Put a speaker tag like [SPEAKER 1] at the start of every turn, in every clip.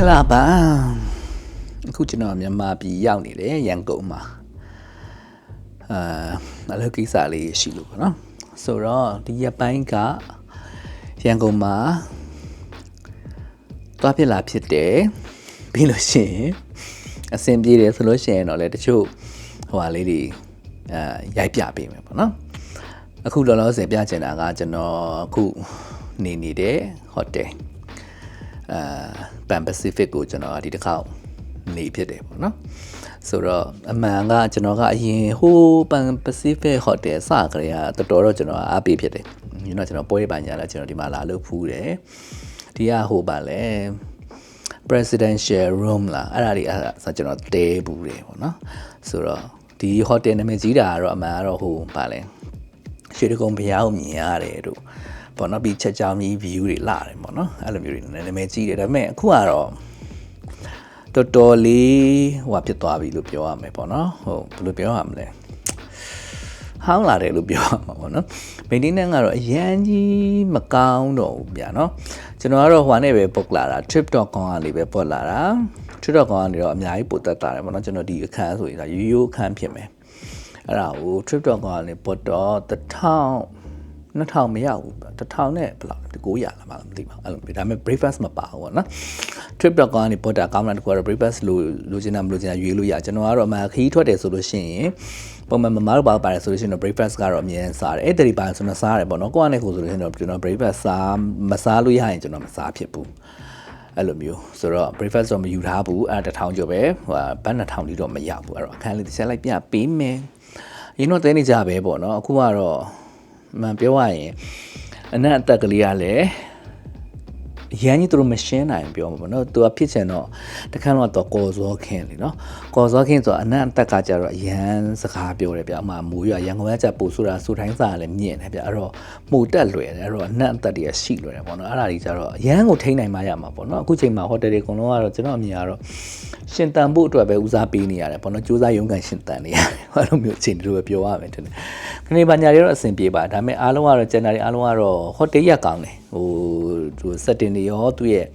[SPEAKER 1] မင်္ဂလာပါအခုကျွန်တော်မြန်မာပြည်ရောက်နေတယ်ရန်ကုန်မှာအာအလုပ်ကိစ္စလေးရှိလို့ပေါ့နော်ဆိုတော့ဒီရက်ပိုင်းကရန်ကုန်မှာသွားဖြစ်လာဖြစ်တယ်ပြီးလို့ရှိရင်အဆင်ပြေတယ်ဆိုလို့ရှိရင်တော့လေတချို့ဟိုဟာလေးတွေအာရိုက်ပြပေးမယ်ပေါ့နော်အခုလောလောဆယ်ပြချင်တာကကျွန်တော်အခုနေနေတဲ့ဟိုတယ် အာပန်ပစိဖစ်ကိုကျွန်တော်ဒီတစ်ခေါက်နေဖြစ်တယ်ပေါ့နော်ဆိုတော့အမှန်ကကျွန်တော်ကအရင်ဟိုပန်ပစိဖစ်ဟိုတယ်စကြရတော်တော်တော့ကျွန်တော်အားပေးဖြစ်တယ်ယူနော်ကျွန်တော်ပွဲရပါညာလာကျွန်တော်ဒီမှာလာလို့ဖူးတယ်ဒီကဟိုပါလဲ presidential room လာအဲ့ဒါတွေအဲ့ဒါဆိုကျွန်တော်တဲဘူးတယ်ပေါ့နော်ဆိုတော့ဒီ hotel နာမည်ကြီးတာကတော့အမှန်ကတော့ဟိုပါလဲရွှေတကုံဘုရားကိုမြင်ရတယ်တို့ ပေါ့နော်ပြီးချက်ချောင်းကြီး view တွေလာတယ်ပေါ့နော်အဲ့လိုမျိုးတွေနာမည်ကြီးတယ်ဒါပေမဲ့အခုကတော့တော်တော်လေးဟိုဖြစ်သွားပြီလို့ပြောရမယ်ပေါ့နော်ဟုတ်ဘယ်လိုပြောရမလဲဟောင်းလာတယ်လို့ပြောရမှာပေါ့နော် maintenance ကတော့အရန်ကြီးမကောင်းတော့ဘူးဗျာနော်ကျွန်တော်ကတော့ဟိုနဲ့ပဲ book လာတာ trip.com ကနေပဲပို့လာတာ trip.com ကနေတော့အများကြီးပို့သက်တာတယ်ပေါ့နော်ကျွန်တော်ဒီအခန်းဆိုရင်ဒါရိုးရိုးအခန်းဖြစ်မယ်အဲ့ဒါကို trip.com ကနေပို့တော့1000 2000မရောက်ဘူး1000နဲ့ဘယ်လောက်900လားမသိပါဘူးအဲ့လိုဒါပေမဲ့ breakfast မပါဘူးပေါ့နော် trip.com ကနေပေါ်တာကောင်းတာတခုကတော့ breakfast လိုလိုချင်တာမလိုချင်တာရွေးလို့ရကျွန်တော်ကတော့အမှခီးထွက်တယ်ဆိုလို့ရှိရင်ပုံမှန်မမတို့ပါပါတယ်ဆိုလို့ရှိရင်တော့ breakfast ကတော့အမြဲစားတယ်အဲ့တရီပါဆိုတော့စားတယ်ပေါ့နော်ကိုကနဲ့ကိုဆိုလို့ရှိရင်တော့ကျွန်တော် breakfast စားမစားလို့ရရင်ကျွန်တော်မစားဖြစ်ဘူးအဲ့လိုမျိုးဆိုတော့ breakfast တော့မယူထားဘူးအဲ့တထောင်ကျော်ပဲဟိုဘတ်2000တိတော့မရဘူးအဲ့တော့အခန်းလေးတစ်ချက်လိုက်ပြပေးမယ်ရင်းတော့တဲနေကြပဲပေါ့နော်အခုကတော့ မှန်ပြောရရင်အနက်အသက်ကလေးကလည်း ရန်ကြီးသူတို့မရှင်းနိုင်ပြောမှာပေါ့နော်သူကဖြစ်ချင်တော့တခါတော့တော့ကော်စောခင်းလေနော်ကော်စောခင်းဆိုအနက်အသက်ကကြတော့ရန်စကားပြောတယ်ဗျအမှမူရရန်ကုန်ကကြပို့ဆိုတာစူတိုင်းစားလည်းမြင့်တယ်ဗျအဲ့တော့မှုတက်လွယ်တယ်အဲ့တော့အနက်အသက်တွေကရှိလွယ်တယ်ပေါ့နော်အဲ့ဒါကြီးကြတော့ရန်ကိုထိန်းနိုင်မှရမှာပေါ့နော်အခုချိန်မှာဟိုတယ်တွေအကုန်လုံးကတော့ကျွန်တော်အမြင်ကတော့ရှင်တန်ဖို့အတွက်ပဲဦးစားပေးနေရတယ်ပေါ့နော်စူးစမ်းရုန်းကန်ရှင်တန်နေရတယ်အဲ့လိုမျိုးအချိန်တို့ပဲပြောရမယ်တဲ့ခဏပါညာတွေတော့အဆင်ပြေပါဒါပေမဲ့အားလုံးကတော့ကျန်တာတွေအားလုံးကတော့ဟိုတယ်ရက်ကောင်းတယ်ဟိုဟို setting တွေရောသူ့ရဲ့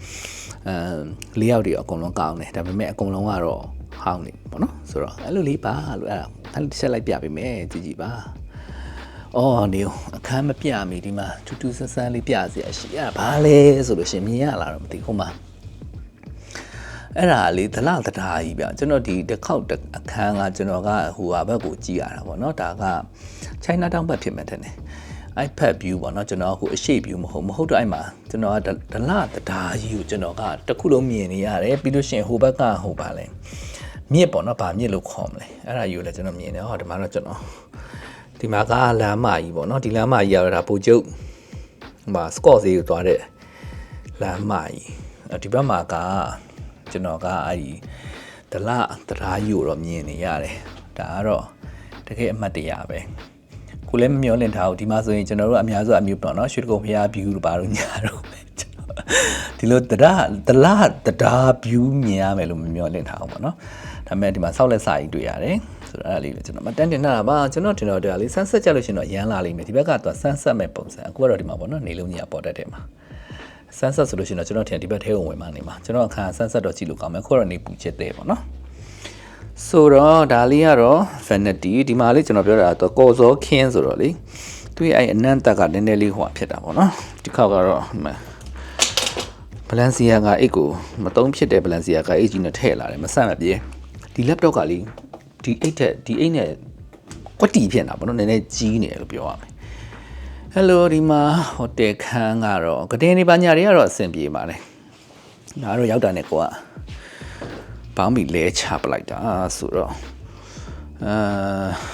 [SPEAKER 1] အဲလေးယောက်တွေရောအကုန်လုံးကောင်းတယ်ဒါပေမဲ့အကုန်လုံးကတော့ဟောင်းနေပေါ့နော်ဆိုတော့အဲ့လိုလေးပါလို့အဲ့ဒါအဲ့လိုတစ်ချက်လိုက်ပြပေးမယ်ကြည်ကြည်ပါအော်နေအခန်းမပြမီဒီမှာထူးထူးဆန်းဆန်းလေးပြစီရရှိရဘာလဲဆိုလို့ရှင်မြင်ရလာတော့မသိဟိုမှာအဲ့ဒါလေးဒလတတာကြီးဗျကျွန်တော်ဒီတစ်ခေါက်အခန်းကကျွန်တော်ကဟိုဟာဘက်ကိုကြည့်ရတာပေါ့နော်ဒါက China Town ဘက်ဖြစ်မှတယ် iPad view ပေါ့နော်ကျွန်တော်အခုအရှိ view မဟုတ်မဟုတ်တော့အဲ့မှာကျွန်တော်ကဒလတဒါကြီးကိုကျွန်တော်ကတခုလုံးမြင်နေရတယ်ပြီးလို့ရှိရင်ဟိုဘက်ကဟိုပါလဲမြစ်ပေါ့နော်ဗာမြစ်လို့ခေါ်မလဲအဲ့ဒါယူလဲကျွန်တော်မြင်တယ်ဟောဒီမှာတော့ကျွန်တော်ဒီမှာကလမ်းမကြီးပေါ့နော်ဒီလမ်းမကြီးရတာပိုကျုပ်ဟိုမှာ score ဈေးကိုသွားတဲ့လမ်းမကြီးဒီဘက်မှာကကျွန်တော်ကအဲ့ဒီဒလတဒါကြီးကိုတော့မြင်နေရတယ်ဒါကတော့တကယ်အမှတ်တရပဲ ကိုလည်းမမျောလင့်ထားဘူးဒီမှာဆိုရင်ကျွန်တော်တို့အများစုအမျိုးပေါ့နော်ရွှေတကုံဖျား view တို့ဘာလို့ညာတော့ဒီလိုတရာတလားတရာ view မြင်ရမယ်လို့မမျောလင့်ထားဘူးပေါ့နော်ဒါပေမဲ့ဒီမှာဆောက်လက်စာကြီးတွေ့ရတယ်ဆိုတော့အဲ့ဒါလေးလည်းကျွန်တော်မတန်းတင်တာပါကျွန်တော်တင်တော့တရားလေးဆန်းဆက်ကြလို့ရှင်တော့ရမ်းလာလိမ့်မယ်ဒီဘက်ကတော့ဆန်းဆက်မဲ့ပုံစံအခုကတော့ဒီမှာပေါ့နော်နေလုံးကြီးကပေါ်တတ်တယ်မှာဆန်းဆက်ဆိုလို့ရှင်တော့ကျွန်တော်ထင်ဒီဘက်ထဲဝင်မှနေမှာကျွန်တော်အခါဆန်းဆက်တော့ကြည့်လို့ကောင်းမယ်ခုတော့နေပူချစ်သေးပေါ့နော် ဆိုတော့ဒါလေးကတော့ vanity ဒီမှာလေးကျွန်တော်ပြောတာတော့ကော်စောခင်းဆိုတော့လေသူရဲ့အဲ့အနံ့တက်ကနည်းနည်းလေးဟိုဖြစ်တာပေါ့နော်ဒီခေါက်ကတော့ဘလန်စီယာကအိတ်ကိုမတုံးဖြစ်တဲ့ဘလန်စီယာကအိတ်ကြီးနဲ့ထည့်လာတယ်မဆန့်မပြေဒီ laptop ကလေးဒီအိတ်ထက်ဒီအိတ်နဲ့ကွက်တီဖြစ်နေတာပေါ့နော်နည်းနည်းကြီးနေတယ်လို့ပြောရမယ်ဟယ်လိုဒီမှာဟိုတယ်ခန်းကတော့ကတင်နေပါညာတွေကတော့အဆင်ပြေပါလေဒါတော့ရောက်တာနဲ့ကိုက ပေါင်းပြီးလဲချပလိုက်တာဆိုတော့အာ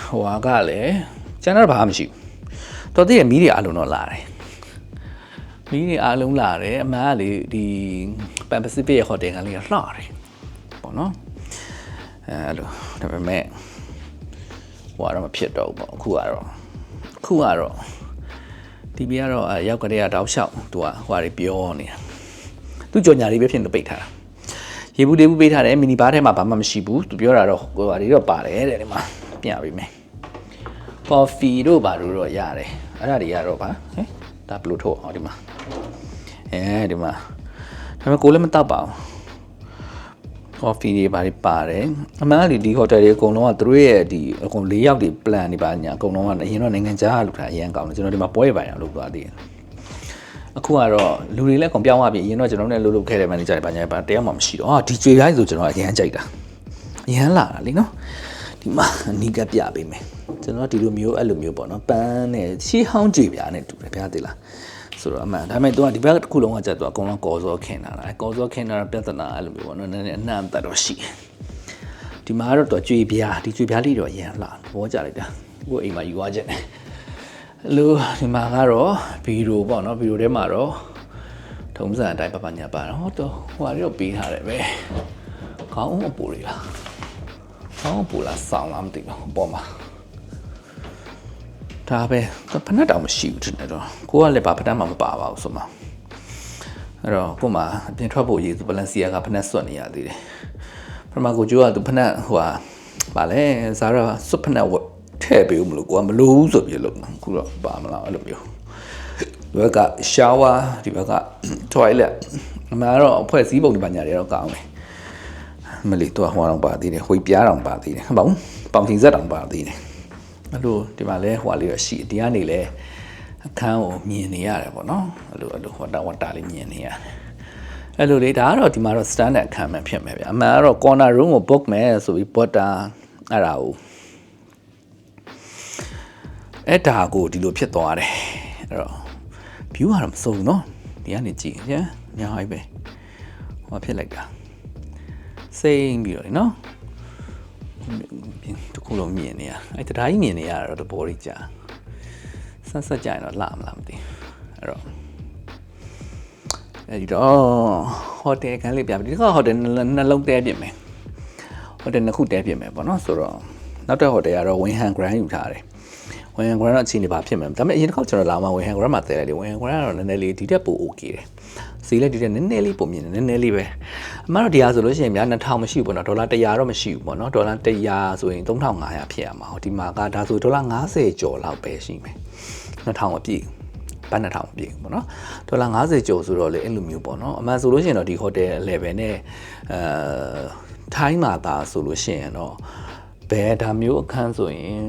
[SPEAKER 1] ဟိုကလည်းကျန်တော့ဘာမှမရှိဘူးတော်တည်းရမီးတွေအလုံးတော့လာတယ်မီးတွေအလုံးလာတယ်အမှန်ကလေဒီပန်ပစိဖိတ်ရဲ့ဟိုတယ်ကလေးကလှတယ်ပေါ့နော်အဲအဲ့လိုဒါပေမဲ့ဟိုကတော့မဖြစ်တော့ဘူးပေါ့အခုကတော့အခုကတော့ဒီပြကတော့ရောက်ကလေးကတောက်လျှောက်သူကဟိုဟာတွေပြောနေတာသူကြော်ညာလေးပဲဖြစ်နေပိတ်ထားတာ ရေဘူးလေးဘူးပေးထားတယ်မီနီဘားထဲမှာဘာမှမရှိဘူးသူပြောတာတော့ဟိုဟာတွေတော့ပါတယ်တဲ့ဒီမှာပြပေးမယ်ကော်ဖီတို့ဘာတို့တော့ရတယ်အဲ့ဒါတွေကတော့ဗာဟဲ့ဒါဘလို့ထုတ်အောင်ဒီမှာအဲဒီမှာဒါပေမဲ့ကိုလည်းမတောက်ပါဘူး coffee တွေဘာတွေပါတယ်အမှန်ကလေဒီ hotel တွေအကုန်လုံးကသူတို့ရဲ့ဒီအကုန်၄ယောက်တွေ plan တွေပါညာအကုန်လုံးကအရင်တော့နိုင်ငံခြားကလူထားအရင်ကောင်းတယ်ကျွန်တော်ဒီမှာပွဲရပါရအောင်လုပ်သွားသေးတယ် အခုကတော့လူတွေလည်းကုန်ပြောင်းသွားပြီအရင်တော့ကျွန်တော်တို့လည်းလှုပ်လှုပ်ခဲ့တဲ့ manager တွေဘာညာပါတယောက်မှမရှိတော့အာဒီကြွေတိုင်းဆိုကျွန်တော်အရင်ကြိုက်တာအရင်လာတာလीနော်ဒီမှာအနီးကပြပေးမယ်ကျွန်တော်ဒီလိုမျိုးအဲ့လိုမျိုးပေါ့နော်ပန်းနဲ့ရှေးဟောင်းကြွေပြားနဲ့တူတယ်ဗျာသိလားဆိုတော့အမှန်ဒါပေမဲ့သူကဒီဘက်တစ်ခုလုံးကကြက်သူကအကုန်လုံးကော်စောခင်းတာလားကော်စောခင်းတာပြဿနာအဲ့လိုမျိုးပေါ့နော်နည်းနည်းအနှံ့တတ်တော့ရှိတယ်ဒီမှာကတော့သူကြွေပြားဒီကြွေပြားလေးတော့ရန်လာသဘောကျလိုက်တာကိုအိမ်မှာယူသွားချက်တယ် လူဒီမှာကတော့ဗီဒီယိုပေါ့နော်ဗီဒီယိုထဲမှာတော့ထုံးစံအတိုင်းပပညာပါတော့ဟောတော့ဟိုဟာတော့ပေးထားတယ်ပဲခေါင်းအပူတွေလားခေါင်းအပူလားဆောင်းလားမသိဘူးအပေါ်မှာဒါပဲဖနက်တောင်မရှိဘူးတင်တော့ကိုကလည်းဘာဖနက်မှမပါပါဘူးဆိုမှအဲ့တော့ကိုမှအပြင်ထွက်ဖို့ရည်သူဘလန်စီယာကဖနက်ဆွတ်နေရသေးတယ်ပထမကိုကျိုးကသူဖနက်ဟိုဟာပါလဲဇာရာဆွတ်ဖနက်ဝတ် ထည့်ပေးဦးမလို့ကိုကမလို့ဘူးဆိုပြီးလို့ခုတော့ပါမလားအဲ့လိုမျိုးဒီဘက်က shower ဒီဘက်က toilet အမှန်တော့အဖွဲ့စည်းပုံဒီပညာတွေတော့ကောင်းတယ်မလီတော့ဟိုအောင်ပါသေးတယ်ဟွေပြားတောင်ပါသေးတယ်ဟုတ်ပါဘူးပေါင်တင်ဆက်တောင်ပါသေးတယ်အဲ့လိုဒီမှာလဲဟိုလေးတော့ရှိဒီကနေလဲအခန်းကိုမြင်နေရတယ်ပေါ့နော်အဲ့လိုအဲ့လိုဟိုတာဝတာလေးမြင်နေရတယ်အဲ့လိုလေဒါကတော့ဒီမှာတော့ standard အခန်းမှဖြစ်မယ်ဗျအမှန်ကတော့ corner room ကို book မယ်ဆိုပြီး butter အဲ့ဒါကို အဲ့ဒါကိုဒီလိုဖြစ်သွားတယ်အဲ့တော့ view ကတော့မစုံဘူးเนาะဒီကနေကြည့်ရညာဟိုက်ပဲဟောဖြစ်လိုက်တာစိမ့်ပြီးတော့เนาะတခုလုံးမြင်နေရအဲ့တရားကြီးမြင်နေရတော့တဘောကြီးကြာဆက်ဆက်ကြရင်တော့လာမလားမသိအဲ့တော့အဲ့ဒီတော့ဟိုတယ်ခန်းလေးပြပြီဒီကဟိုတယ်နှလုံးတဲပြင်မယ်ဟိုတယ်နှစ်ခုတဲပြင်မယ်ပေါ့နော်ဆိုတော့နောက်တစ်ဟိုတယ်ကတော့ Winham Grand ယူထားတယ် ဝင်ဟန်ဂရန်တော့အချိန်နေပါဖြစ်မယ်ဒါပေမဲ့အရင်တစ်ခေါက်ကျွန်တော်လာမှဝင်ဟန်ဂရန်မှာတဲလိုက်လေဝင်ဟန်ဂရန်ကတော့နည်းနည်းလေးဒီတက်ပို okay တယ်စီးလက်ဒီတက်နည်းနည်းလေးပုံမြင်တယ်နည်းနည်းလေးပဲအမှတော့ဒီဟာဆိုလို့ရှိရင်များ2000မရှိဘူးပေါ့နော်ဒေါ်လာ100တော့မရှိဘူးပေါ့နော်ဒေါ်လာ100ဆိုရင်3500ဖြစ်ရမှာဟောဒီမှာကဒါဆိုဒေါ်လာ90ကျော်လောက်ပဲရှိမယ်2000အပြည့်ပန်း2000ပြည့်ပေါ့နော်ဒေါ်လာ90ကျော်ဆိုတော့လေအဲ့လိုမျိုးပေါ့နော်အမှန်ဆိုလို့ရှိရင်တော့ဒီဟိုတယ် level နဲ့အဲထိုင်းမှာသာဆိုလို့ရှိရင်တော့ဘယ်ဒါမျိုးအခန်းဆိုရင်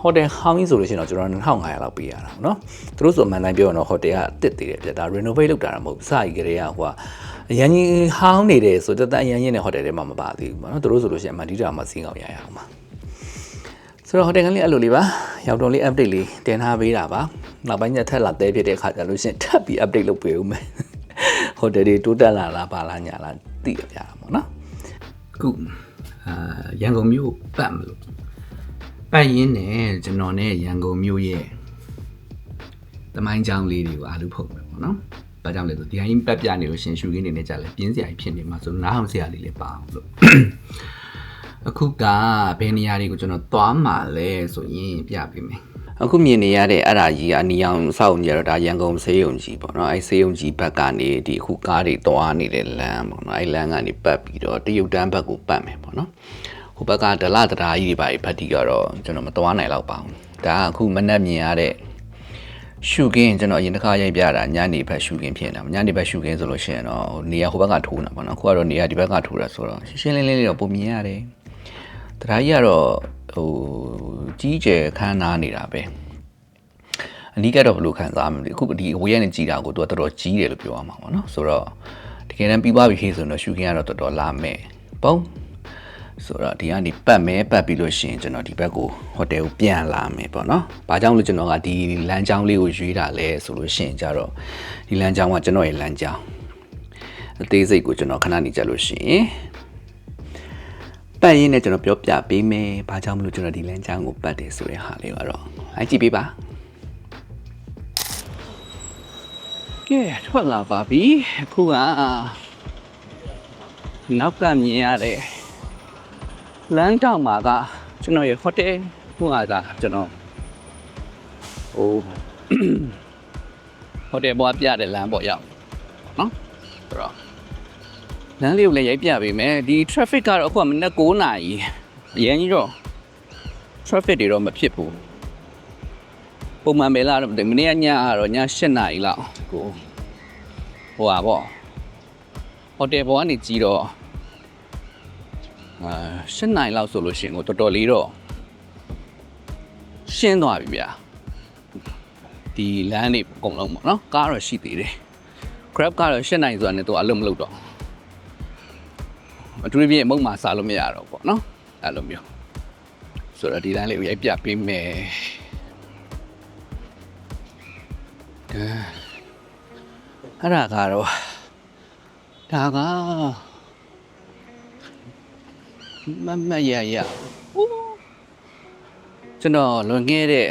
[SPEAKER 1] ဟိုတယ်ဟောင်းကြီးဆိုလို့ရှိရင်တော့ကျွန်တော်2500လောက်ပေးရတာပေါ့နော်သူတို့ဆိုအမှန်တိုင်းပြောရင်တော့ဟိုတယ်ကအတစ်သေးတယ်ပြဒါ renovate လုပ်တာမဟုတ်ဘူးစရီကလေးကဟိုကအရန်ကြီးဟောင်းနေတယ်ဆိုတော့တန်ရန်ကြီးနဲ့ဟိုတယ်ထဲမှာမပါသေးဘူးပေါ့နော်သူတို့ဆိုလို့ရှိရင်အမှန်ဒီတာမှာစီးအောင်ရရအောင်ပါဆိုတော့ဟိုတယ်ကလေးအဲ့လိုလေးပါရောက်တော့လေး update လေးတင်ထားပေးတာပါနောက်ပိုင်းကျထက်လာတဲဖြစ်တဲ့အခါကျလို့ရှိရင်ထပ်ပြီး update လုပ်ပေးဦးမယ်ဟိုတယ်တွေတိုးတက်လာလားပါလားညာလားသိရပြတာပေါ့နော်ခုအာရန်ကုန်မြို့ပတ်မလို့ပ တ်ရင်းနဲ့ကျွန်တော်နဲ့ရန်ကုန်မြို့ရဲ့တမိုင်းကြောင်းလေးတွေကိုအားလုံးဖုတ်မယ်ပေါ့နော်။ဘာကြောင့်လဲဆိုဒီအရင်ပတ်ပြနေလို့ရှင်ရှူခင်းနေနေကြလဲပြင်းစရာကြီးဖြစ်နေမှာဆိုနားအောင်စရာလေးလည်းပါအောင်လို့အခုကဘယ်နေရာတွေကိုကျွန်တော်သွားမှာလဲဆိုရင်ပြပေးမယ်အခုမြင်နေရတဲ့အဲ့ဒါကြီးကအနီအောင်စောက်နေရတော့ဒါရန်ကုန်ဆေးရုံကြီးပေါ့နော်အဲ့ဆေးရုံကြီးဘက်ကနေဒီအခုကားတွေသွားနေတဲ့လမ်းပေါ့နော်အဲ့လမ်းကနေပတ်ပြီးတော့တရုတ်တန်းဘက်ကိုပတ်မယ်ပေါ့နော် ဟိုဘက်ကဒလတရာကြီးတွေပါဖတ်တီကတော့ကျွန်တော်မသွားနိုင်တော့ပါဘူးဒါကအခုမနှက်မြင်ရတဲ့ရှုကင်းကျွန်တော်အရင်တစ်ခါရိုက်ပြတာညနေဘက်ရှုကင်းဖြစ်နေတာညနေဘက်ရှုကင်းဆိုလို့ရှိရင်တော့နေရာဟိုဘက်ကထိုးနေတာပေါ့နော်အခုကတော့နေရာဒီဘက်ကထိုးတာဆိုတော့ရှင်းရှင်းလင်းလင်းလေးတော့ပုံမြင်ရတယ်တရားကြီးကတော့ဟိုကြီးကျယ်ခမ်းနားနေတာပဲအနီးကတော့ဘယ်လိုခံစားမလဲအခုဒီအဝေးကနေကြည်တာကိုသူကတော်တော်ကြီးတယ်လို့ပြောရမှာပေါ့နော်ဆိုတော့တကယ်တမ်းပြီးသွားပြီခေဆိုတော့ရှုခင်းကတော့တော်တော်လာမယ်ပုံ ဆိုတော့ဒီကနေပတ်မယ်ပတ်ပြီးလို့ရှိရင်ကျွန်တော်ဒီဘက်ကိုဟိုတယ်ကိုပြန်လာမယ်ပေါ့နော်။ဘာကြောင့်လဲကျွန်တော်ကဒီလမ်းကြောင်းလေးကိုရွေးတာလဲဆိုလို့ရှိရင်ကြတော့ဒီလမ်းကြောင်းကကျွန်တော်ရဲ့လမ်းကြောင်းအသေးစိတ်ကိုကျွန်တော်ခဏနေကြလို့ရှိရင်ပတ်ရင်းနဲ့ကျွန်တော်ပြောပြပေးမယ်။ဘာကြောင့်မလို့ကျွန်တော်ဒီလမ်းကြောင်းကိုပတ်တယ်ဆိုတဲ့ဟာလေးကတော့လိုက်ကြည့်ပေးပါ။ကဲထွက်လာပါပြီ။အခုကနောက်ကမြင်ရတဲ့ လမ်းတောင်မှာကကျွန်တော်ရဲ့ဟိုတယ်ဟိုဟာကကျွန်တော်ဟိုဟိုတယ်ဘောပြတဲ့လမ်းပေါ်ရောက်နော်ဆိုတော့လမ်းလေးကိုလည်းရိုက်ပြပေးမယ်ဒီ traffic ကတော့အခုကမနက်9နာရီအရင်ကြီးတော့ traffic တွေတော့မဖြစ်ဘူးပုံမှန်ပဲလားတော့မသိဘူးမနေ့ကညကတော့ည8နာရီလောက်ကိုဟိုဟာပေါ့ဟိုတယ်ဘောကနေကြီးတော့ အာ၈နိုင်လောက်ဆိုလို့ရှိရင်ကိုတော်တော်လေးတော့ရှင်းသွားပြီဗျာဒီလမ်းတွေအကုန်လုံးပေါ့နော်ကားတော့ရှိသေးတယ် grab ကတော့၈နိုင်ဆိုတာနဲ့သူအလုံးမလုပ်တော့အထူးဖြင့်မုံမှာစားလို့မရတော့ပေါ့နော်အဲ့လိုမျိုးဆိုတော့ဒီလမ်းလေးကိုရိုက်ပြပေးမယ်ကဲအဲ့ဒါကတော့ဒါက မမရရကျွန်တော်လွန်ခဲ့တဲ့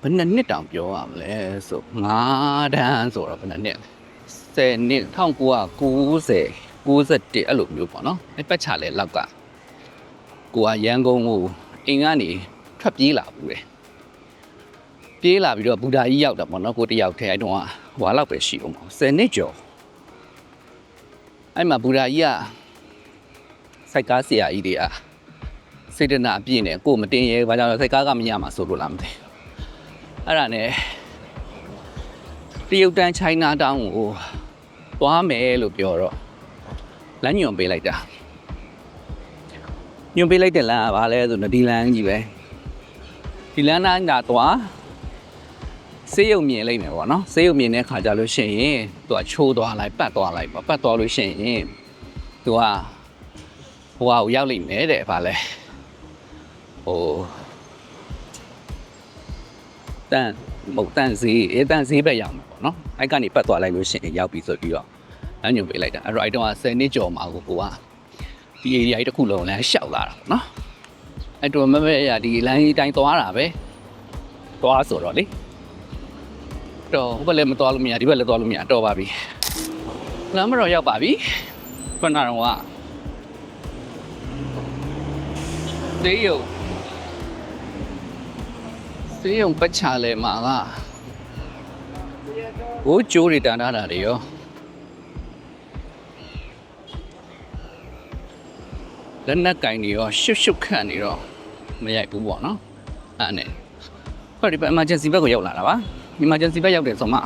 [SPEAKER 1] ဘယ်နှစ်နှစ်တောင်ပြောရမလဲဆို9တန်းဆိုတော့ဘယ်နှစ်နှစ်10နှစ်1990 91အဲ့လိုမျိုးပေါ့နော်အဲ့ပတ်ချလဲလောက်ကကိုကရန်ကုန်ကိုအိမ်ကနေထွက်ပြေးလာဘူးလေပြေးလာပြီးတော့ဘူဒါကြီးရောက်တာပေါ့နော်ကိုတယောက်ထဲအဲ့တော့ဟွာလောက်ပဲရှိအောင်ပေါ့10နှစ်ကျော်အဲ့မှာဘူဒါကြီးက စိုက်ကားဆရာကြီးတွေကစေတနာအပြည့်နဲ့ကိုမတင်ရဲဘာကြောင့်လဲစိုက်ကားကမရမှာဆိုလို့လားမသိအဲ့ဒါနဲ့တရုတ်တန်းချိုင်းနာတောင်းကိုသွားမယ်လို့ပြောတော့လမ်းညွန်ပေးလိုက်တာညွန်ပေးလိုက်တဲ့လမ်းကဘာလဲဆိုတော့ဒီလမ်းကြီးပဲဒီလမ်းတိုင်းကသွားစေးရုံမြင်လိုက်မယ်ပေါ့နော်စေးရုံမြင်တဲ့ခါကြလို့ရှိရင်သူကချိုးသွားလိုက်ပတ်သွားလိုက်ပေါ့ပတ်သွားလို့ရှိရင်သူက ဟိုဟာကိုရောက်လိမ့်မယ်တဲ့ဘာလဲဟိုတန်မဟုတ်တန်ဈေးအဲတန်ဈေးပဲရောက်မှာပေါ့နော်အဲ့ကနေပတ်သွားလိုက်လို့ရှိရင်ရောက်ပြီဆိုပြီးတော့လမ်းညွှန်ပေးလိုက်တာအဲ့တော့အဲ့တော့10နှစ်ကျော်မှာကိုကိုကဒီ area ကြီးတစ်ခုလုံးလမ်းလျှောက်လာတာပေါ့နော်အဲ့တော့မမဲရဒီလမ်းကြီးတိုင်းသွားတာပဲသွားဆိုတော့လေတော့ဟိုဘက်လည်းမသွားလို့မရဒီဘက်လည်းသွားလို့မရတော့ပါပြီလမ်းမတော်ရောက်ပါပြီခုနကတော့ သေယုံသေယုံပတ်ချလဲမှာကဟိုကျိုးတွေတန်ထားတာတွေရောလက်နက်ကင်တွေရောရှုပ်ရှုပ်ခန့်နေတော့မရိုက်ဘူးပေါ့နော်အဲ့နဲ့ဟောဒီဘက် emergency ဘက်ကိုရောက်လာတာပါ emergency ဘက်ရောက်တယ်ဆိုမှ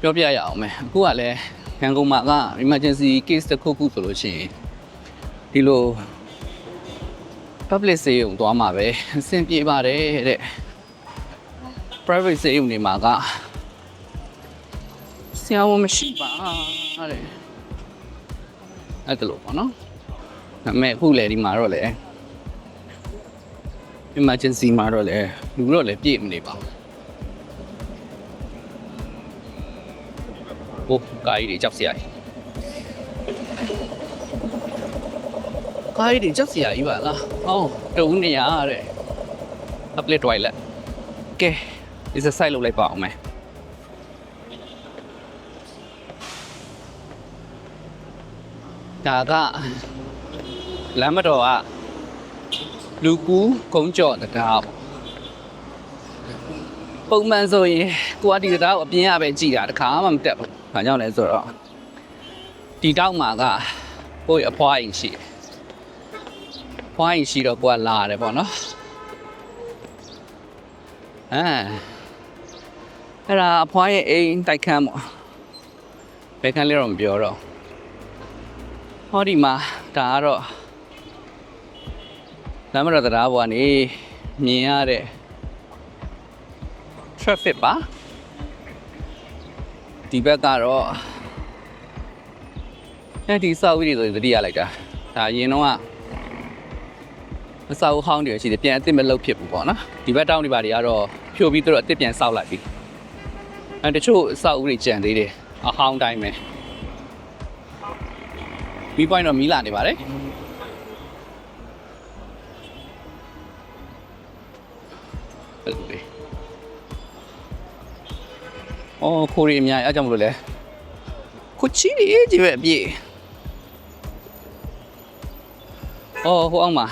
[SPEAKER 1] ပြောပြရအောင်မယ်အခုကလည်းရန်ကုန်မှာက emergency case တစ်ခုခုဆိုလို့ရှိရင်ဒီလို public စေုံသွားမှာပဲအဆင်ပြေပါတယ်တဲ့ private စေုံတွေမှာကဆရာဝန်မရှိပါတဲ့အဲ့ဒါလို့ပေါ့နော်ဒါပေမဲ့အခုလေဒီမှာတော့လေ emergency မှာတော့လေလူတော့လေပြည့်မနေပါဘူးဟိုကားကြီးတွေကြောက်စရာကြီး ကားကြီးတွေကြောက်စရာကြီးပါလားဟောတုံးနေရတဲ့အပလက်တွိုင်လက်ကဲဒီစဆိုင်လုပ်လိုက်ပါအောင်မယ်ဒါကလမ်းမတော်ကလူကူးကုန်းကျော်တရားပေါ့ပုံမှန်ဆိုရင်ကိုကဒီတရားကိုအပြင်းရပဲကြည်တာတခါမှမတက်ဘူး။ဘာကြောင့်လဲဆိုတော့ဒီတောက်မှာကကိုယ့်ရဲ့အဖွားအိမ်ရှိတယ်။ ဖွားအိမ်ရှိတော့ကိုကလာတယ်ပေါ့နော်။အဲအဲ့ဒါအဖွားရဲ့အိမ်တိုက်ခန်းပေါ့။ဘယ်ခန်းလဲတော့မပြောတော့ဟောဒီမှာဒါကတော့လမ်းမတော်တရားပေါ်ကနေမြင်ရတဲ့ traffic ပါဒီဘက်ကတော့အဲဒီစောက်ဝီတွေဆိုရင်သတိရလိုက်တာဒါအရင်တော့ ကအစောက်ဟောင်းတွေရှိတယ်ပြန်အစ်စ်မလုပ်ဖြစ်ဘူးပေါ့နော်ဒီဘက်တောင်းတွေပါတွေကတော့ဖြိုပြီးတော့အစ်စ်ပြန်စောက်လိုက်ပြီအဲတချို့အစောက်ဦးတွေကြံသေးတယ်အဟောင်းတိုင်းပဲမီးပွိုင်းတော့မီးလာနေပါတယ်အဲ့လိုလေအော်ခိုးရီအများကြီးအားကြောင့်မလို့လဲခုချီလေးကြီးပဲအပြည့်အော်ဟိုအောင်မှာ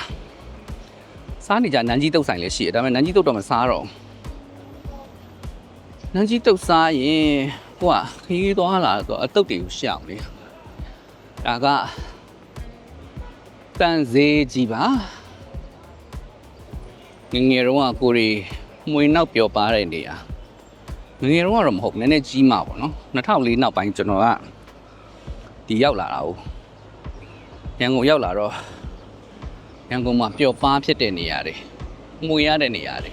[SPEAKER 1] စားနေကြနန်းကြီးတုတ်ဆိုင်လည်းရှိတယ်ဒါပေမဲ့နန်းကြီးတုတ်တော့မစားတော့ဘူးနန်းကြီးတုတ်စားရင်ဟိုကခရီးသွားလာတော့အတုတ်တွေကိုရှောင်လေဒါကတန်ဈေးကြီးပါငယ်ငယ်တော့ကကိုရီမွေနောက်ပျော်ပါတဲ့နေရာငယ်ငယ်တော့ကတော့မဟုတ်နည်းနည်းကြီးမှာပေါ့နော်2004နောက်ပိုင်းကျွန်တော်ကဒီရောက်လာတာ哦ရရန်ကုန်ရောက်လာတော့ ရန်ကုန်မှာပျော်ပါးဖြစ်တဲ့နေရာတွေမှုရတဲ့နေရာတွေ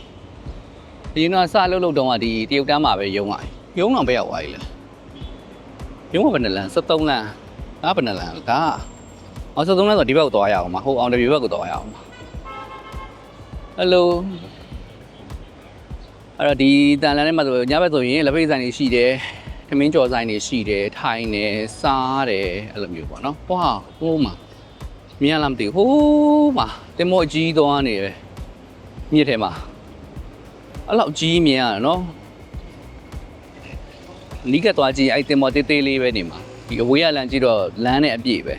[SPEAKER 1] ဒီတော့စလုပ်လို့တော့ကဒီတရုတ်တန်းမှာပဲယုံရယုံတော့ပဲရောက်သွားပြီလေယုံကဘယ်နှလန်73လန်ဒါဘယ်နှလန်ဒါအော်73လန်ဆိုဒီဘက်ကိုသွားရအောင်မဟုတ်အောင်တပြဘက်ကိုသွားရအောင်ဟယ်လိုအဲ့တော့ဒီတန်လန်ထဲမှာဆိုညဘက်ဆိုရင်လက်ပိတ်ဆိုင်တွေရှိတယ်ထမင်းကြော်ဆိုင်တွေရှိတယ်ထိုင်တယ်စားတယ်အဲ့လိုမျိုးပေါ့နော်ဟွာဟိုးမှာ မြင်ရလားမသိဘူးဟိုးမှာတင်မောအကြီးသွားနေတယ်မြစ်ထဲမှာအဲ့လောက်ကြီးမြင်ရတယ်နော်နီးကပ်သွားကြည့်အဲ့တင်မောတေးသေးလေးပဲနေမှာဒီအဝေးကလမ်းကြည့်တော့လမ်းနဲ့အပြည့်ပဲ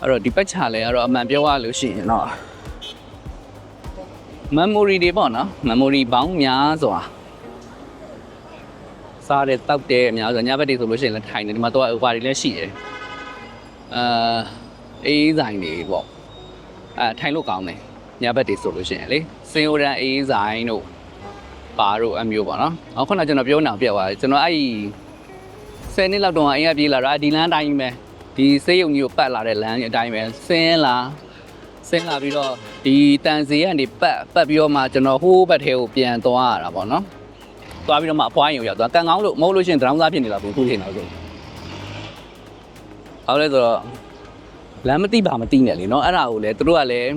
[SPEAKER 1] အဲ့တော့ဒီပတ်ချလဲကတော့အမှန်ပြောရလို့ရှိရင်တော့ memory တွေပေါ့နော် memory ဘောင်းများစွာ စားတဲ့တောက်တဲ့အများစွာညဘက်တွေဆိုလို့ရှိရင်လည်းထိုင်နေဒီမှာတော့ဟိုပါတွေလည်းရှိတယ်အာအေးဆိုင်တွေပေါ့အဲထိုင်လို့ကောင်းတယ်ညဘက်တွေဆိုလို့ရှိရင်လေစင်အိုရန်အေးဆိုင်တို့ပါတို့အမျိုးပေါ့နော်အခုနကကျွန်တော်ပြောနေတာပြတ်သွားတယ်ကျွန်တော်အဲ့10နှစ်လောက်တော့အိမ်ကပြေးလာတော့ဒီလမ်းအတိုင်းပဲဒီစေးရုံကြီးကိုပတ်လာတဲ့လမ်းအတိုင်းပဲဆင်းလာဆင်းလာပြီးတော့ဒီတန်စီကနေပတ်ပတ်ပြီးတော့မှကျွန်တော်ဟိုးဘက်ထဲကိုပြန်သွားရတာပေါ့နော်။ သွားပြီးတော့မှအဖွားရင်ကိုရောက်သွားကန်ကောင်းလို့မဟုတ်လို့ရှိရင်ဒရောင်းစားဖြစ်နေလာဘူးခုချိန်တော့ဆို။ဟုတ်လဲဆိုတော့လမ်းမသိပါမသိနဲ့လေနော်အဲ့ဒါကိုလေသူတို့ကလည်း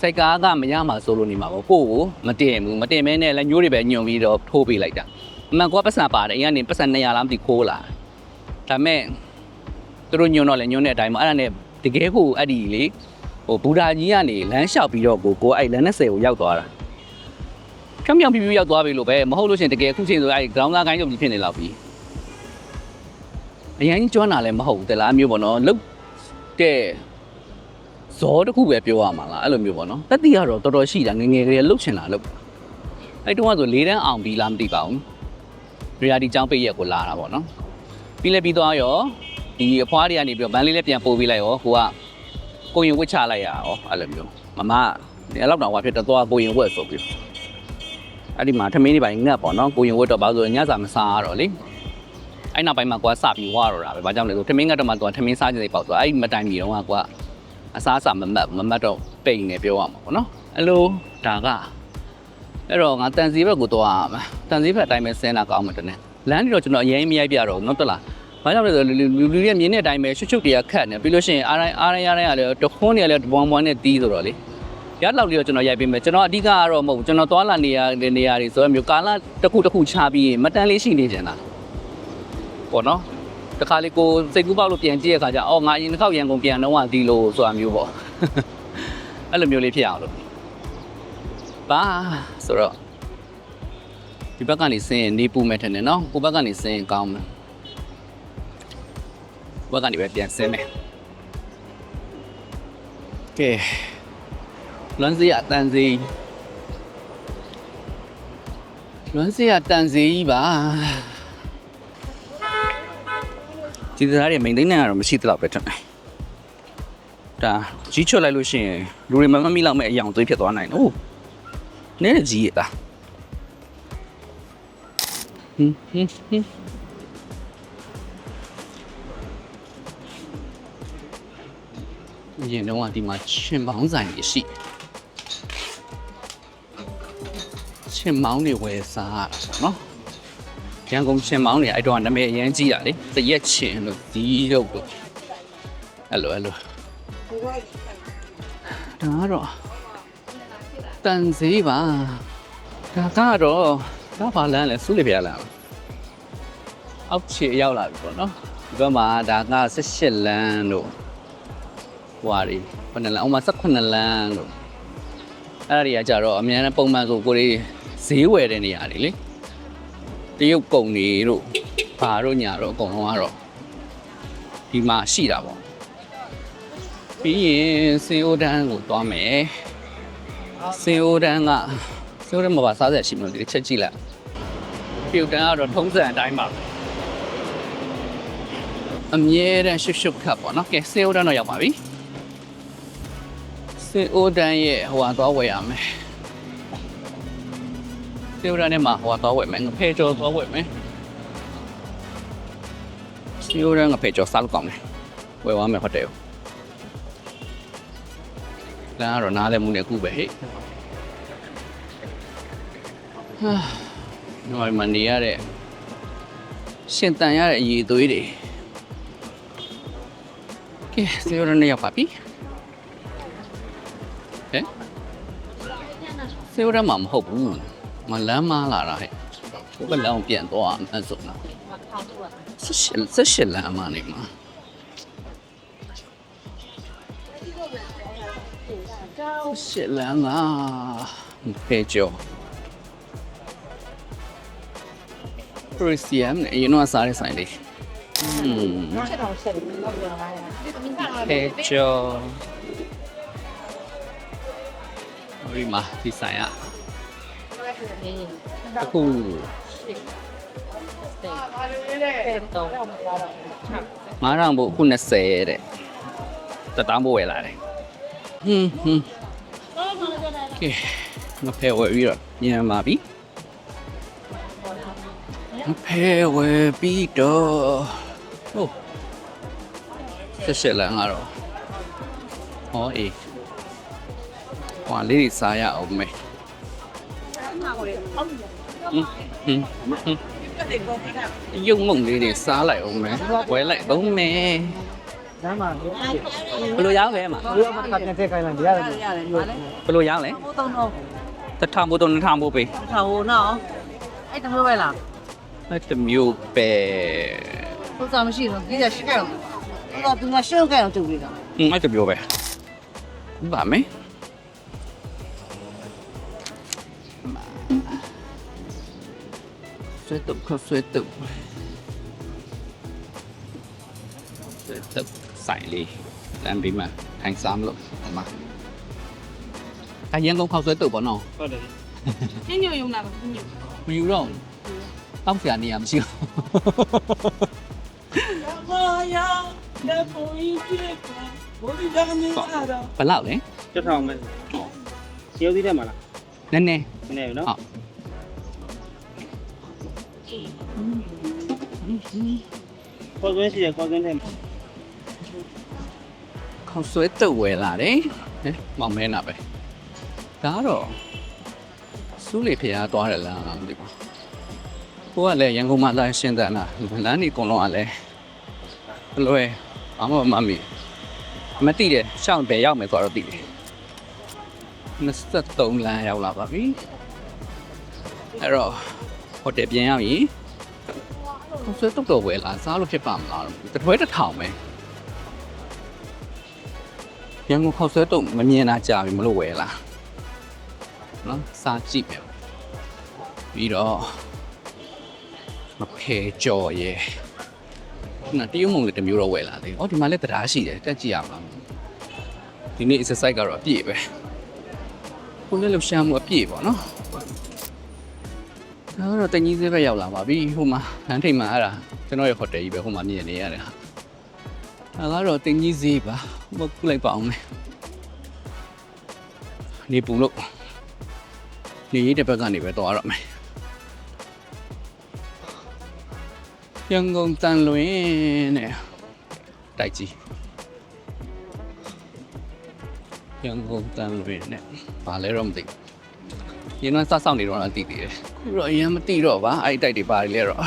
[SPEAKER 1] စိတ်ကားကမရမှာဆိုလို့နေမှာပေါ့ကိုယ့်ကိုမတင်ဘူးမတင်မဲနဲ့လည်းညိုးတွေပဲညွန်ပြီးတော့ထိုးပေးလိုက်တာ။အမှန်ကောပတ်စံပါတယ်အရင်ကနေပတ်စံ200လားမသိခိုးလာ။ဒါမဲ့သူတို့ညွန်တော့လည်းညွန်တဲ့အတိုင်းပေါ့အဲ့ဒါနဲ့တကယ်ကိုအဲ့ဒီလေဟိုဘူဒါကြီးကနေလမ်းလျှောက်ပြီးတော့ကိုကိုအဲ့လမ်းနဲ့ဆယ်ကိုရောက်သွားတာ ဖြောင်ဖြောင်ပြူပြူရောက်သွားပြီလို့ပဲမဟုတ်လို့ရှရင်တကယ်အခုချိန်ဆိုအဲ့ ground သားကိုင်းကြုံကြီးဖြစ်နေလောက်ပြီအရင်ကျွမ်းတာလည်းမဟုတ်ဘူးတလားမျိုးပေါ့နော်လုတ်တဲ့ဇောတစ်ခုပဲပြောရမှာလားအဲ့လိုမျိုးပေါ့နော်တက်တီကတော့တော်တော်ရှိတာငယ်ငယ်ကလေးလုတ်ချင်တာလုတ်အဲ့တုန်းကဆိုလေးတန်းအောင်ပြီလားမသိပါဘူးရီယာဒီចောင်းပိတ်ရက်ကိုလာတာပေါ့နော်ပြီးလဲပြီးသွားရောဒီအဖွားတွေကနေပြီးတော့ဗန်းလေးလည်းပြန်ပို့ပေးလိုက်ရောကိုကကိုရင်ဝတ်ချလိုက်ရအောင်အဲ့လိုမျိုးမမဒီအဲ့လောက်တော့ဟွာဖြစ်တော့သွားကိုရင်ဝတ်ဆိုပြီး အဲ့ဒီမှာထမင်းတွေပိုင်းငတ်ပေါ့နော်ကိုရင်ဝတ်တော့ဘာလို့ညစာမစားရတော့လေအဲ့နောက်ပိုင်းမှာကွာစပြီးဝါတော့တာပဲဘာကြောင့်လဲဆိုထမင်းငတ်တော့မှကွာထမင်းစားကြတဲ့ပေါ့ဆိုအဲ့ဒီမတိုင်မီတော့ကွာအစားအစာမမတ်မမတ်တော့ပိန်နေပြောရမှာပေါ့နော်အဲ့လိုဒါကအဲ့တော့ငါတန်စီဘက်ကိုသွားရမှာတန်စီဘက်အတိုင်းပဲဆင်းတာကောင်းမှတည်းလမ်းတွေတော့ကျွန်တော်အရင်မရိုက်ပြတော့ဘူးနော်တလားဘာကြောင့်လဲဆိုလူလူလူရဲ့မြင်းတဲ့အတိုင်းပဲရှုပ်ရှုပ်တွေကခတ်နေပြီးလို့ရှိရင်အားတိုင်းအားတိုင်းအားတိုင်းကလည်းတခွန်းတွေကလည်းတပွားပွားနဲ့တီးဆိုတော့လေ ရလောက်လေးတော့ကျွန်တော်ရိုက်ပေးမယ်ကျွန်တော်အဓိကကတော့မဟုတ်ဘူးကျွန်တော်သွားလာနေရတဲ့နေရာတွေဆိုတော့မျိုးကာလတစ်ခုတစ်ခုခြားပြီးမတန်လေးရှိနေကြတာပေါ့နော်တခါလေးကိုစိတ်ကူးပေါက်လို့ပြန်ကြည့်ရခါကျအော်ငါအရင်တစ်ခေါက်ရန်ကုန်ပြန်တော့ဒီလိုဆိုတာမျိုးပေါ့အဲ့လိုမျိုးလေးဖြစ်အောင်လို့ပါဆိုတော့ဒီဘက်ကနေဆင်းရင်နေပူမဲ့ထင်တယ်နော်ကိုဘက်ကနေဆင်းရင်ကောင်းမယ်ဘက်ကနေပဲပြန်ဆင်းမယ်ကဲ လွန်စီရတန်စီလွန်စီရတန်စီပါဒီသားတွေမိန်သိန်းနေရတော့မရှိသလောက်ပဲထင်တယ်ဒါကြီးချွတ်လိုက်လို့ရှိရင်လူတွေမမမိလောက်မဲ့အယောင်သွေးဖြစ်သွားနိုင်တယ်ဟုတ်နည်းနည်းကြီးရတာဟင်းဟင်းဟင်းအရင်တော့ကဒီမှာရှင်ပေါင်းဆိုင်တွေရှိ ရှင်မောင်းတွေဝယ်စားရတာပေါ့နော်ရန်ကုန်ရှင်မောင်းတွေအဲ့တော့နာမည်အရင်ကြီးတာလေတရက်ချင်းလို့ဒီရုပ်လို့အဲ့လိုအဲ့လိုဒါကတော့တန်စီပါဒါကတော့ဒါပါလန်းလဲစုလေပြရလားအောက်ခြေရောက်လာပြီပေါ့နော်ဒီဘက်မှာဒါက18လမ်းတို့ဟွာတွေခုနှစ်လမ်းအောင်မှာ18လမ်းလို့အဲ့ဒါတွေကကြတော့အများနဲ့ပုံမှန်ဆိုကိုယ် ဈေးဝယ်တဲ့နေရာတွေလေတရုတ်ကုံတွေတို့ဘာတို့ညာတော့အကုန်လုံးကတော့ဒီမှာရှိတာပေါ့ပြီးရင်စင်အိုဒန်ကိုသွားမယ်စင်အိုဒန်ကစင်အိုဒန်မှာပါစားစရာရှိမလို့ဒီချက်ကြည့်လိုက်ပြုတ်တန်းကတော့ထုံးစံအတိုင်းပါပဲအမြဲတမ်းရှုပ်ရှုပ်ခတ်ပေါ့နော်ကဲစင်အိုဒန်တော့ရောက်ပါပြီစင်အိုဒန်ရဲ့ဟိုဟာသွားဝယ်ရမယ် စင်အိုဒန်နဲ့မှာဟိုဟာသွားဝယ်မယ်ငဖဲကြောသွားဝယ်မယ်စရိုးရငါဖေကျော်စားလို့ကောင်းတယ်ဝယ်သွားမယ်ဟိုတယ်ကိုလမ်းကတော့နားလည်းမှုနဲ့ခုပဲဟဲ့ဟာနော်မနေရတဲ့ရှင်တန်ရတဲ့အည်သွေးတွေကဲစီရိုးရနဲ့ရောက်ပါပြီဟဲ့စီရိုးရမှာမဟုတ်ဘူး မလမ်းမလာတာဟဲ့ဘယ်လမ်းပြန်သွားမှန်းဆိုတော့ ဆက်ရှင်ဆက်ရှင်လမ်းမနေမှာဆက်ရှင်လမ်းကဖေကျော်ပရီစီယမ်နဲ့ယူနိုစားရဆိုင်လေးอืมဖေကျော်ဒီမှာဒီဆိုင်อ่ะ အခုငါးထောင်ဖို့အခု20တဲ့တတောင်းဖို့ဝယ်လာတယ်ဟွန်းဟွန်းကဲငါဖဲဝယ်ပြီးတော့ညံပါပြီငါဖဲဝယ်ပြီးတော့ဟုတ်ဆက်ရှက်လာငါတော့ဟောအေးဟွာလေးတွေစားရအောင်မေဟွန်းဟွန်း ဟွန်းရုံမုံလေးတွေစားလိုက်အောင်မယ်ဝယ်လိုက်အောင်မယ်
[SPEAKER 2] လမ်းမှာ
[SPEAKER 1] ဘယ်လိုရောက်လဲမှာ
[SPEAKER 2] ဘယ်လိုမှပြန်ထည့်ခိုင်းလိုက်ရတယ်
[SPEAKER 3] ရတယ်ရတယ်ပါလေ
[SPEAKER 1] ဘယ်လိုရောက်လဲ
[SPEAKER 3] ဘိုးသုံးတော့
[SPEAKER 1] တစ်ထောင်ဘို့တော့နှစ်ထောင်ဘို့ပဲ
[SPEAKER 3] ထားဟိုနော်အဲ့တမျိုးပဲလား
[SPEAKER 1] အဲ့တမျိုးပဲ
[SPEAKER 3] ဘုရားမရှိတော့ကြီးရရှိခဲ့တော့ဘုရားသူကရှင်းခဲ့အောင်တူပြီးတော့
[SPEAKER 1] อืมအဲ့တမျိုးပဲဘာမဲ ဆွဲတော့ခဆွဲတော့ဆွဲတော့ဆိုင်လေးလမ်းပြီးမှထိုင်စားမလို့ဟိုမှာအရင်ကောင်ခောက်ဆွဲတော့ပေါ့နော်
[SPEAKER 2] ဟုတ်တယ်
[SPEAKER 3] ညညယုံလာပါညည
[SPEAKER 1] မယူတော့ဘူးတောက်ဆရာနေရာ
[SPEAKER 2] က်ပေါ်ကြီးပြက်ဘောဒီဒါကနေလာတာ
[SPEAKER 1] ဘယ်လောက်လဲ
[SPEAKER 2] တက်ထောင်မယ်ရုပ်သီးထဲမှာလား
[SPEAKER 1] နည်းနည်း
[SPEAKER 2] နည်းနည်းနော်
[SPEAKER 1] ဟုတ်
[SPEAKER 2] ခေါ်သွင်းရှိတယ်ခေါ်သွင်းထဲမှာ
[SPEAKER 1] ခေါက်ဆွဲတုတ်ဝယ်လာတယ်ဟဲ့မောင်မဲနာပဲဒါကတော့စူးလေဖျားသွားတယ်လားမသိဘူးကိုကလည်းရန်ကုန်မှာလာရှင်းတယ်လားလမ်းကြီးအကုန်လုံးကလည်းဘလွယ်ဘာမှမမီမသိတယ်ရှောင်းပဲရောက်မယ်ဆိုတော့သိတယ်23လမ်းရောက်လာပါပြီအဲ့တော့ဟိုတယ်ပြန်ရောက်ရင်ခေါက် ဆွဲတုတ်တော့ဝယ်လာစားလို့ဖြစ်ပါမလားတပွဲတစ်ထောင်ပဲရန်ကုန်ခောက်ဆွဲတုံမမြင်တာကြာပြီမလို့ဝယ်လာနော်စားကြည့်မယ်ပြီးတော့မဖေကြော်ရဲ့နော်တရုတ်မုံလေးတစ်မျိုးတော့ဝယ်လာသေးတယ်။အော်ဒီမှာလည်းတရားရှိတယ်တက်ကြည့်ရမလား။ဒီနေ့ exercise ကတော့အပြည့်ပဲ။ကိုယ်လည်းလှူရှာမှုအပြည့်ပေါ့နော်။ဒါ တော့တင်ကြီးစေးပဲရောက်လာပါပြီ။ဟိုမှာလမ်းထိပ်မှာအဲ့ဒါကျွန်တော်ရဲ့ hotel ကြီးပဲဟိုမှာမြင်နေရတယ်ဟာ။ဒါကတော့တင်ကြီးစေးပါ။မကူလိုက်ပါအောင်မယ်။နေပူလို့နေရတဲ့ဘက်ကနေပဲတော့ရတော့မယ်။ရန်ကုန်တန်လွင်နဲ့တိုက်ကြီးရန်ကုန်တန်လွင်နဲ့ဘာလဲတော့မသိဘူးရင်းနှစဆောက်နေတော့တော့သိသေးတယ် ခုတော့အရင်မသိတော့ပါအဲ့ဒီတိုက်တွေပါလေတော့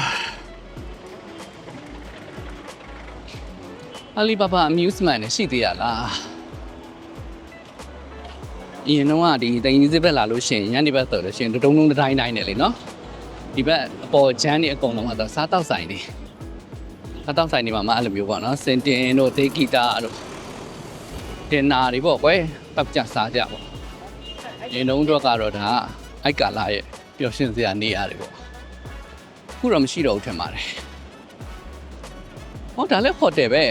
[SPEAKER 1] အလီဘာဘာ amusement နဲ့ရှိသေးရလားအရင်တော့ကဒီတင်ကြီးစစ်ဘက်လာလို့ရှိရင်ညနေဘက်ဆိုလို့ရှိရင်တုံးတုံးတိုင်းတိုင်းနဲ့လေနော်ဒီဘက်အပေါ်ချမ်းနေအကုန်လုံးကတော့စားတောက်ဆိုင်နေအတောက်ဆိုင်နေမှာမအဲ့လိုမျိုးပေါ့နော်စင်တင်တို့ဒေဂီတာတို့တင်နာတွေပေါ့ကွယ်တောက်ကြစားကြပေါ့ရင်တုံးတော့ကတော့ဒါအိုက်ကာလာရဲ့ပျော် ရွှင်စရာနေရတယ်ပေါ့ခုတော့မရှိတော့ဘူးထင်ပါတယ်ဟောဒါလည်းဟိုတယ်ပဲ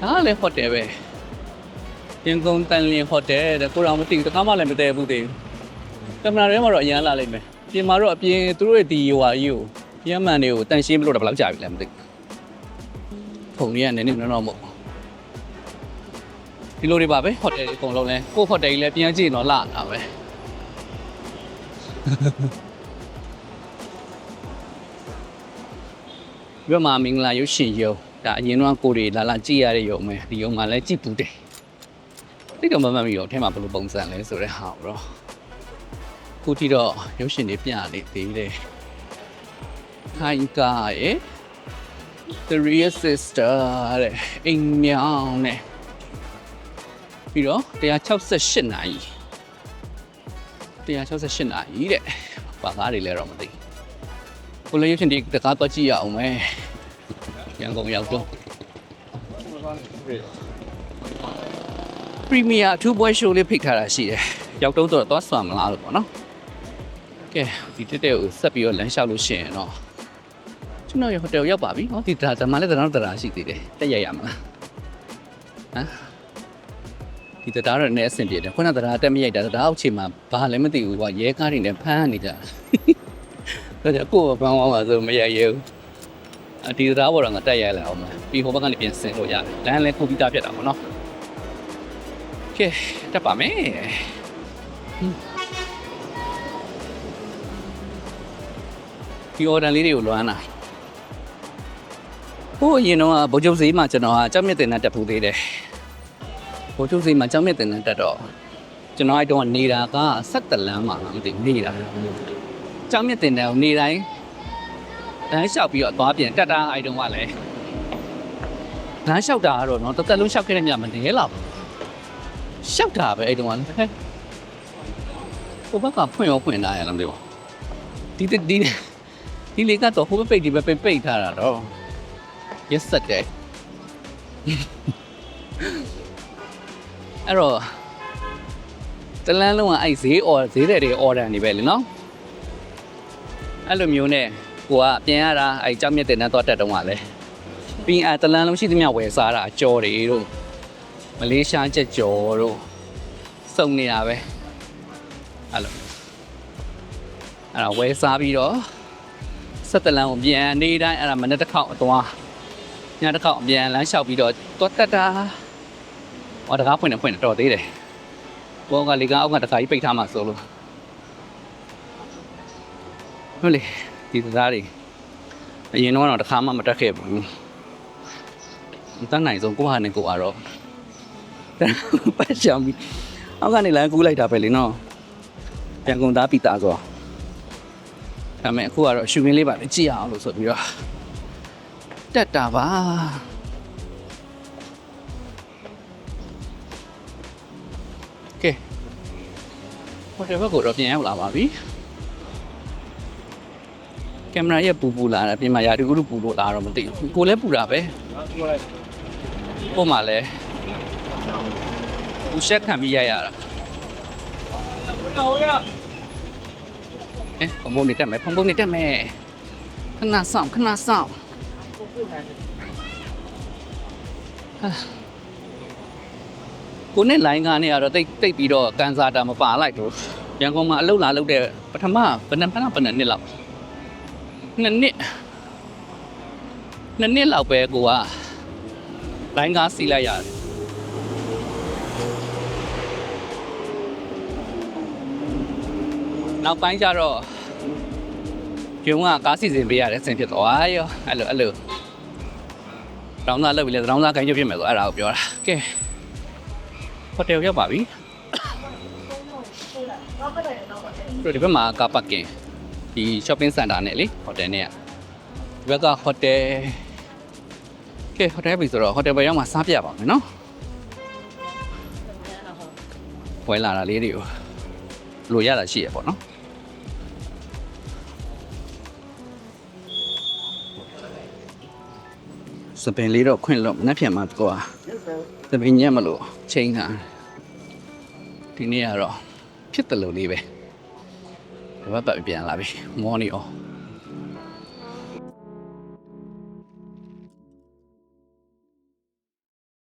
[SPEAKER 1] ဒါလည်းဟိုတယ်ပဲရင်ကုန်တန်လျင်ဟိုတယ်တဲ့ကိုတော်မသိဘူးတခါမှလည်းမတည့်ဘူးတည်ကင်မရာထဲမှာတော့အရန်လာလိမ့်မယ်ပြင်မှာတော့အပြင်သူတို့ရဲ့ဒီဟိုဟာကြီးကိုရမ်းမှန်တွေကိုတန်ရှင်းမလို့တော့ဘယ်လောက်ကြာပြီလဲမသိဘူး။ဖုန်ကြီးကနည်းနည်းနော်နော်မို့ဒီလိုတွေပါပဲဟိုတယ်အကုန်လုံးလဲကို့ဟိုတယ်ကြီးလဲပြန်ကြည့်တော့လာတာပဲ ဘက်မှာမင်္ဂလာရုပ်ရှင်ရုံဒါအရင်တော့ကိုတွေလာလာကြည့်ရတဲ့ရုံပဲဒီရုံမှာလည်းကြည့်ပူတယ်တိတ်တော့မမှတ်မိတော့အထဲမှာဘယ်လိုပုံစံလဲဆိုတဲ့ဟာကိုတော့ခုထိတော့ရုပ်ရှင်တွေပြနေသေးတယ်ခိုင်ကာရဲ့ The Real Sister တဲ့အိမ်မြောင်နဲ့ပြီးတော့168နာရီ 168နာရီတဲ့ဘာကားတွေလဲတော့မသိဘူးကိုလည်းရုပ်ရှင်တွေတကားတော့ကြည့်ရအောင်မယ်ရန်ကုန်ရောက်တော့ Premier အထူးပွဲ show လေးဖိတ်ထားတာရှိတယ်ရောက်တော့တော့သွားဆွမ်းမလားလို့ပေါ့နော်ကဲဒီတက်တဲ့ကိုဆက်ပြီးတော့လမ်းလျှောက်လို့ရှိရင်တော့ကျွန်တော်ရဟိုတယ်ရောက်ပါပြီ။ဟောဒီဒါဓမ္မလည်းတရားတရားရှိသေးတယ်။တက်ရရမလား။ဟမ် ဒီတရားတော့လည်းအဆင်ပြေတယ်။ခုနကတရားတက်မရိုက်တာတရားအောက်ခြေမှာဘာလည်းမသိဘူးကွာရဲကားတွေနဲ့ဖမ်းနေကြတာ။ဒါကြောင့်ကိုယ်ကဘန်းဝမ်းပါဆိုမရိုက်ရဘူး။အဒီတရားပေါ်တော့ငါတက်ရလာအောင်မယ်။ပြီးဟိုဘက်ကနေပြန်ဆင်းလို့ရတယ်။လမ်းလည်းကွန်ပျူတာဖြစ်တာပေါ့နော်။ကဲတက်ပါမယ်။ဒီ order လေးတွေကိုလွမ်းတာဟိုအရင်တော့ဗိုလ်ချုပ်ဈေးမှာကျွန်တော်ကကြောက်မြတ်တင်နဲ့တက်ဖူးသေးတယ် ဗိုလ်ချုပ်ဈေးမှာကြောက်မြတ်တင်နဲ့တက်တော့ကျွန်တော်အဲ့တော့နေတာကဆက်တလန်းမှာလားမသိဘူးနေတာကြောက်မြတ်တင်တဲ့ကိုနေတိုင်းလမ်းလျှောက်ပြီးတော့သွားပြန်တက်တာအဲ့တုန်းကလည်းလမ်းလျှောက်တာကတော့နော်တစ်သက်လုံးလျှောက်ခဲ့တဲ့ညမနေလောက်ဘူးလျှောက်တာပဲအဲ့တုန်းကလည်းဟဲ့ဟိုဘက်ကဖွင့်ရောဖွင့်လာရလားမသိဘူးဒီဒီဒီဒီလေကတော့ဟိုဘက်ပိတ်ဒီဘက်ပိတ်ပိတ်ထားတာတော့ yesterday အဲ့တော့တလန်းလုံးကအဲ့ဈေး order ဈေးတဲ့တွေ order နေပဲလေနော်အဲ့လိုမျိုးနဲ့ကိုကပြင်ရတာအဲ့ကြောက်မြက်တဲ့နဲ့တော့တက်တုံးကလည်းပြီးအဲ့တလန်းလုံးရှိသမျှဝယ်စားတာကြော်တွေတို့မလေးရှားချက်ကြော်တို့စုံနေတာပဲအဲ့လိုအဲ့တော့ဝယ်စားပြီးတော့ဆက်တလန်းကိုပြန်နေတိုင်းအဲ့ဒါမနေ့တစ်ခေါက်အသွားညတစ်ခေါက်အပြန်လမ်းလျှောက်ပြီးတော့တော့တက်တာ ဟောတကားဖွင့်နေဖွင့်နေတော်သေးတယ်ဘောကလေကအောက်ကတခါကြီးပိတ်ထားမှဆိုလို့ဟုတ်လေဒီသားတွေအရင်တော့တခါမှမတက်ခဲ့ဘူးမတတ်နိုင်ဆုံးကိုဟာနဲ့ကိုအားတော့ပတ်ချောင်းပြီးအောက်ကနေလမ်းကူးလိုက်တာပဲလေနော်ပြန်ကုန်သားပြီးသားဆိုတော့ဒါပေမဲ့အခုကတော့ရှူရင်းလေးပါလေကြည့်ရအောင်လို့ဆိုပြီးတော့တက်တာပါ ဟိုတယ်ဘက်ကိုတော့ပြန်ရောက်လာပါပြီကင်မရာရဲ့ပူပူလာတာပြင်မှာရာဒီကုလူပူလို့လာတော့မသိဘူးကိုလည်းပူတာပဲပုံမှန်လဲပူချက်ခံပြီးရရတာအဲဖုံဖုံနေတက်မယ်ဖုံဖုံနေတက်မယ်ခဏဆောင်ခဏဆောင် ကိုနဲ့လိုင်းကားနဲ့ကတော့တိတ်တိတ်ပြီးတော့ကန်စာတာမပါလိုက်တော့ရန်ကုန်မှာအလုပ်လာလုပ်တဲ့ပထမဘယ်နှစ်ဖက်ဘယ်နှစ်နှစ်လောက်နှစ်နှစ်နှစ်နှစ်လောက်ပဲကိုကလိုင်းကားစီးလိုက်ရတယ်နောက်ပိုင်းကျတော့ကျုံကကားစီစဉ်ပေးရတဲ့အဆင်ဖြစ်သွားရောအဲ့လိုအဲ့လိုတောင်းသားလောက်ပြီလေတောင်းသားခိုင်းချဖြစ်မယ်ဆိုအဲ့ဒါကိုပြောတာကဲ ဟိုတယ်ရောက်ပါပြီတို့ဒီဘက်မှာကားပတ်ကင်ဒီ shopping center နဲ့လေဟိုတယ်နဲ့ဒီဘက်ကဟိုတယ်ကဲဟိုတယ်ပြီဆိုတော့ဟိုတယ်ဘက်ရောက်မှစားပြပါမယ်နော်ဝဲလာတာလေးတွေကိုလိုရတာရှိရပေါ့နော်စပင်လေးတော့ခွင့်လို့မနှက်ပြန်မှာကွာစပင်ညက်မလို့ချိန်တာ ဒီနေ့ကတော့ဖြစ်တယ်လို့လေးပဲဒီဘက်ပတ်ပြန်လာပြီမော်နီအော်